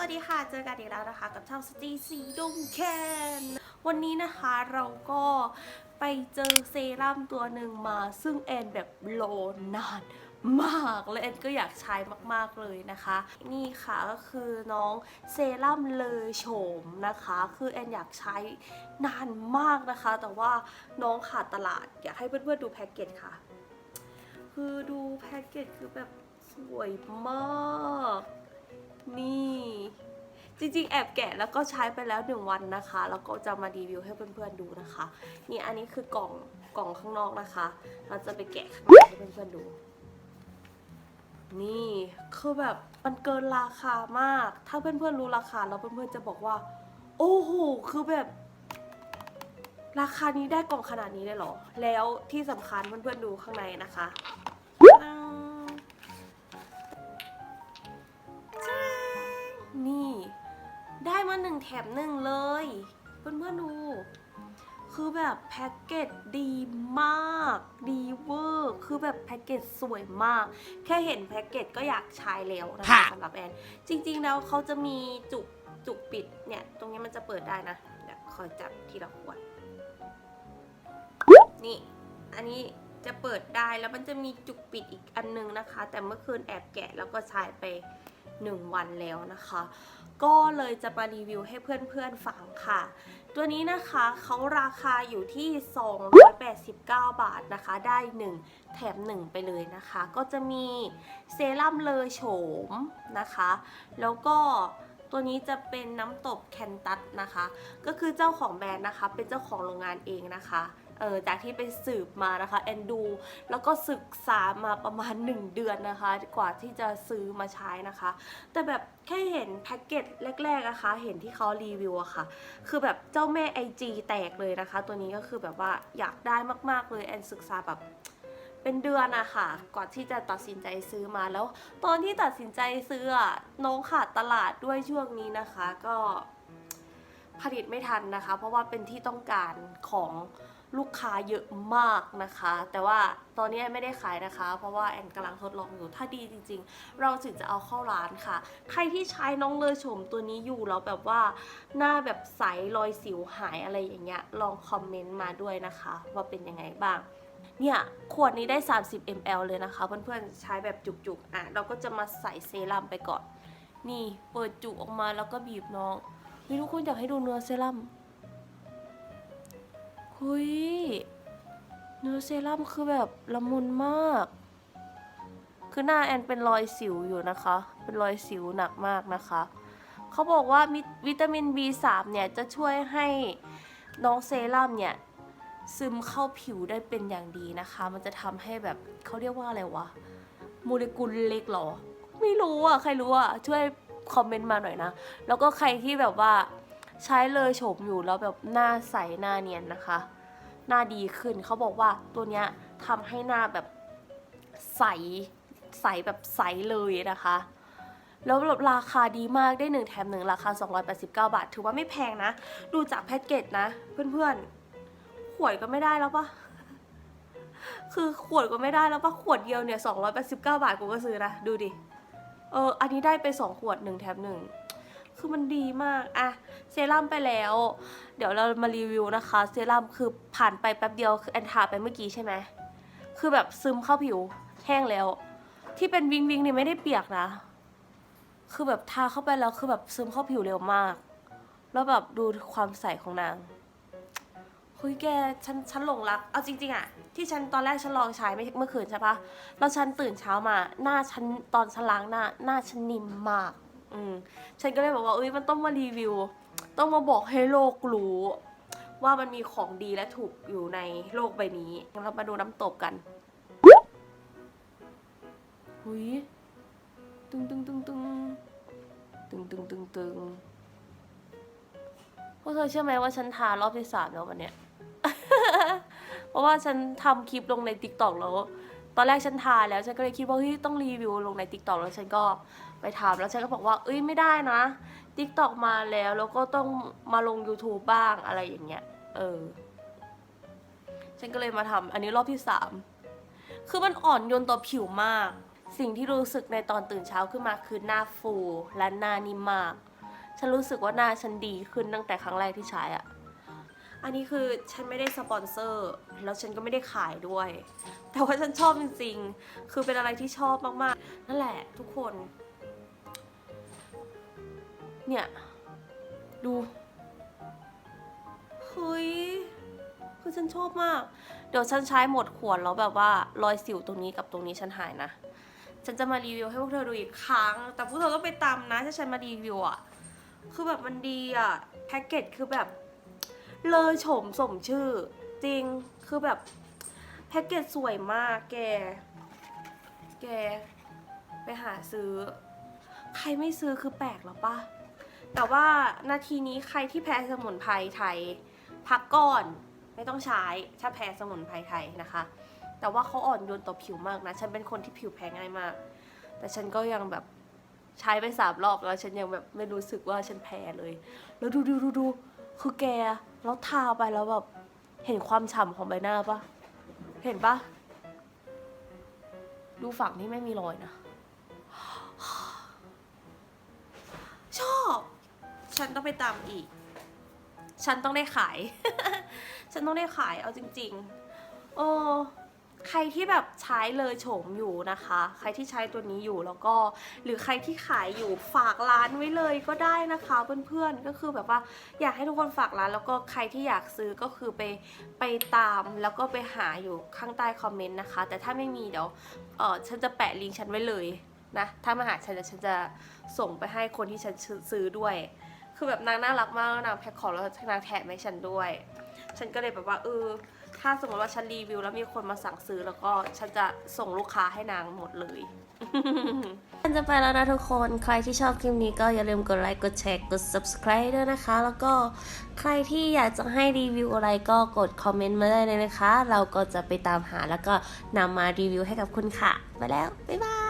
วัสดีค่ะ เจอกันอีกแล้วนะคะ กับช่องสตีสีดงแคนวันนี้นะคะเราก็ไปเจอเซรั่มตัวหนึ่งมา ซึ่งแอนแบบโลนานมากและแอนก็อยากใช้มากๆเลยนะคะ นี่ค่ะก็คือน้องเซรั่มเลอโฉมนะคะ คือแอนอยากใช้นานมากนะคะ แต่ว่าน้องขาดตลาด อยากให้เพื่อนๆดูแพ็กเกจค่ะ คือดูแพ็กเกจคือแบบสวยมาก นี่ จริงๆ แอบแกะแล้วก็ใช้ไปแล้วหนึ่งวันนะคะ แล้วก็จะมารีวิวให้เพื่อนๆดูนะคะ นี่อันนี้คือกล่องกล่องข้างนอกนะคะ เราจะไปแกะข้างในให้เพื่อนๆดู นี่คือแบบมันเกินราคามาก ถ้าเพื่อนๆรู้ราคาแล้วเพื่อนๆจะบอกว่า โอ้โหคือแบบ ราคานี้ได้กล่องขนาดนี้เลยเหรอ แล้วที่สำคัญเพื่อนๆดูข้างในนะคะ แถมหนึ่งเลย เพื่อนๆดู คือแบบแพ็กเกจดีมาก ดีเวอร์ คือแบบแพ็กเกจสวยมาก แค่เห็นแพ็กเกจก็อยากใช้แล้วนะคะค่ะสำหรับแอน จริงๆแล้วเขาจะมีจุกจุกปิดเนี่ย ตรงนี้มันจะเปิดได้นะเดี๋ยวคอยจับทีละขวด นี่ อันนี้จะเปิดได้แล้วมันจะมีจุกปิดอีกอันนึงนะคะ แต่เมื่อคืนแอบแกะแล้วก็ใช้ไป 1 วันแล้วนะคะ ก็เลยจะมารีวิวให้เพื่อนๆฟังค่ะ ตัวนี้นะคะเขาราคาอยู่ที่ 289 บาทนะคะ ได้ 1 แถม 1 ไปเลยนะคะ ก็จะมีเซรั่มเลอโฉมนะคะ แล้วก็ตัวนี้จะเป็นน้ำตบแคนตัสนะคะ ก็คือเจ้าของแบรนด์นะคะ เป็นเจ้าของโรงงานเองนะคะ เออจากที่ไปสืบมานะคะแอนดู แล้วก็ศึกษามาประมาณ 1 เดือนนะคะ กว่าที่จะซื้อมาใช้นะคะ แต่แบบแค่เห็นแพ็กเกจแรกๆนะคะ เห็นที่เขารีวิวอะค่ะ คือแบบเจ้าแม่ IG แตกเลยนะคะ ตัวนี้ก็คือแบบว่าอยากได้มากๆเลยแอนศึกษาแบบเป็นเดือนอะค่ะก่อนที่จะตัดสินใจซื้อมาแล้ว ตอนที่ตัดสินใจซื้ออะน้องขาดตลาดด้วยช่วงนี้นะคะ ก็ผลิตไม่ทันนะคะ เพราะว่าเป็นที่ต้องการของ ลูกค้าเยอะมากนะคะ แต่ว่าตอนนี้ไม่ได้ขายนะคะ เพราะว่าแอนกำลังทดลองอยู่ถ้าดีจริง ๆ เราถึงจะเอาเข้าร้านค่ะ ใครที่ใช้น้องเลอโฉมตัวนี้อยู่แล้วแบบว่าหน้าแบบใสรอยสิวหายอะไรอย่างเงี้ยลองคอมเมนต์มาด้วยนะคะ ว่าเป็นยังไงบ้างเนี่ยขวดนี้ได้ 30 ml เลยนะคะ เพื่อนๆใช้แบบจุกๆอะเราก็จะมาใส่เซรั่มไปก่อน นี่เปิดจุกออกมาแล้วก็บีบน้องเฮ้ยทุกคนอยากให้ดูเนื้อเซรั่ม เฮ้ย เนื้อเซรั่มคือแบบละมุนมาก คือหน้าแอนเป็นรอยสิวอยู่นะคะ เป็นรอยสิวหนักมากนะคะ เขาบอกว่ามิวิตามิน B3 เนี่ยจะช่วยให้น้องเซรั่มเนี่ยซึมเข้าผิวได้เป็นอย่างดีนะคะ มันจะทำให้แบบเขาเรียกว่าอะไรวะ โมเลกุลเล็กหรอ ไม่รู้อะ ใครรู้อะ ช่วยคอมเมนต์มาหน่อยนะ แล้วก็ใครที่แบบว่า ใช้เลยโฉมอยู่แล้วแบบหน้าใสหน้าเนียนนะคะ หน้าดีขึ้นเขาบอกว่าตัวเนี้ยทำให้หน้าแบบใสใสแบบใสเลยนะคะ แล้วแบบราคาดีมากได้หนึ่งแถมหนึ่งราคา 289 บาท ถือว่าไม่แพงนะ ดูจากแพ็กเกจนะ เพื่อนๆ ขวดก็ไม่ได้แล้วปะคือขวดก็ไม่ได้แล้วปะขวดเดียวเนี่ย289 บาทกูก็ซื้อนะ ดูดิ เออ อันนี้ได้ไป 2 ขวด 1 แถม 1 คือมันดีมากอะเซรั่มไปแล้ว เดี๋ยวเรามารีวิวนะคะ เซรั่มคือผ่านไปแป๊บเดียวคือแอนทาไปเมื่อกี้ใช่ไหมคือแบบซึมเข้าผิวแห้งแล้ว ที่เป็นวิงวิงเนี่ยไม่ได้เปียกนะ คือแบบทาเข้าไปแล้วคือแบบซึมเข้าผิวเร็วมาก แล้วแบบดูความใสของนางเฮ้ยแกฉันฉันหลงรัก เอาจริง ๆอะที่ฉันตอนแรกฉันลองใช้เมื่อคืนใช่ปะแล้วฉันตื่นเช้ามา หน้าฉันตอนฉันล้างหน้า หน้าฉันนิ่มมาก อืมฉันก็เลยบอกว่าเอ้ยมันต้องมารีวิว ต้องมาบอกให้โลกรู้ ว่ามันมีของดีและถูกอยู่ในโลกใบนี้เรามาดูน้ำตกกันหุยตึงตึงตึงตึงตึงตึงตึงตึงพวกเธอเชื่อไหมว่าฉันทารอบที่สามแล้ววันเนี้ย เพราะว่าฉันทำคลิปลงในติ๊กต็อกแล้ว ตอนแรกฉันทาแล้วฉันก็เลยคิดว่าเฮ้ยต้องรีวิวลงในติ๊กต็อกแล้วฉันก็ ไปทำแล้วฉันก็บอกว่าเอ้ยไม่ได้นะติ๊กต็อกมาแล้วแล้วก็ต้องมาลง YouTube บ้างอะไรอย่างเงี้ย เออ ฉันก็เลยมาทำอันนี้รอบที่สามคือมันอ่อนโยนต่อผิวมาก สิ่งที่รู้สึกในตอนตื่นเช้าขึ้นมาคือหน้าฟูและหน้านิ่มมาก ฉันรู้สึกว่าหน้าฉันดีขึ้นตั้งแต่ครั้งแรกที่ใช้อะอันนี้คือฉันไม่ได้สปอนเซอร์ แล้วฉันก็ไม่ได้ขายด้วย แต่ว่าฉันชอบจริงๆ คือเป็นอะไรที่ชอบมากๆ นั่นแหละทุกคน เนี่ย ดูเฮ้ยคือฉันชอบมาก เดี๋ยวฉันใช้หมดขวดแล้วแบบว่ารอยสิวตรงนี้กับตรงนี้ฉันหายนะ ฉันจะมารีวิวให้พวกเธอดูอีกครั้ง แต่พวกเธอต้องไปตามนะถ้าฉันมารีวิวอะคือแบบมันดีอะแพ็กเกจคือแบบ เลยโฉมสมชื่อ จริงคือแบบแพ็กเกจสวยมากแก แก ไปหาซื้อ ใครไม่ซื้อคือแปลกหรอปะ แต่ว่านาทีนี้ใครที่แพ้สมุนไพรไทย พักก่อนไม่ต้องใช้ถ้าแพ้สมุนไพรไทยนะคะ แต่ว่าเขาอ่อนโยนต่อผิวมากนะ ฉันเป็นคนที่ผิวแพ้ง่ายมาก แต่ฉันก็ยังแบบใช้ไปสามรอบแล้วฉันยังแบบไม่รู้สึกว่าฉันแพ้เลย แล้วดูดูดูดูคือแกแล้วทาไปแล้วแบบเห็นความฉ่ำของใบหน้าปะเห็นปะดูฝั่งที่ไม่มีรอยนะ ไปตามอีก ฉันต้องได้ขาย ฉันต้องได้ขายเอาจริงๆเออใครที่แบบใช้เลยโฉมอยู่นะคะ ใครที่ใช้ตัวนี้อยู่แล้วก็ หรือใครที่ขายอยู่ฝากร้านไว้เลยก็ได้นะคะเพื่อนๆก็คือแบบว่าอยากให้ทุกคนฝากร้านแล้วก็ใครที่อยากซื้อก็คือไปไปตามแล้วก็ไปหาอยู่ข้างใต้คอมเมนต์นะคะ แต่ถ้าไม่มีเดี๋ยวเออฉันจะแปะลิงก์ฉันไว้เลยนะถ้ามาหาฉันเดี๋ยวฉันจะส่งไปให้คนที่ฉันซื้อด้วย คือแบบนางน่ารักมากแล้วนางแพ็คของแล้วนางแถมให้ฉันด้วย ฉันก็เลยแบบว่าเออถ้าสมมติว่าฉันรีวิวแล้วมีคนมาสั่งซื้อแล้วก็ฉันจะส่งลูกค้าให้นางหมดเลยฉันจะไปแล้วนะทุกคน ใครที่ชอบคลิปนี้ก็อย่าลืมกดไลค์กดแชร์กด subscribe ด้วยนะคะ แล้วก็ใครที่อยากจะให้รีวิวอะไรก็กดคอมเมนต์มาได้เลยนะคะ เราก็จะไปตามหาแล้วก็นำมารีวิวให้กับคุณค่ะ ไปแล้ว บ๊ายบาย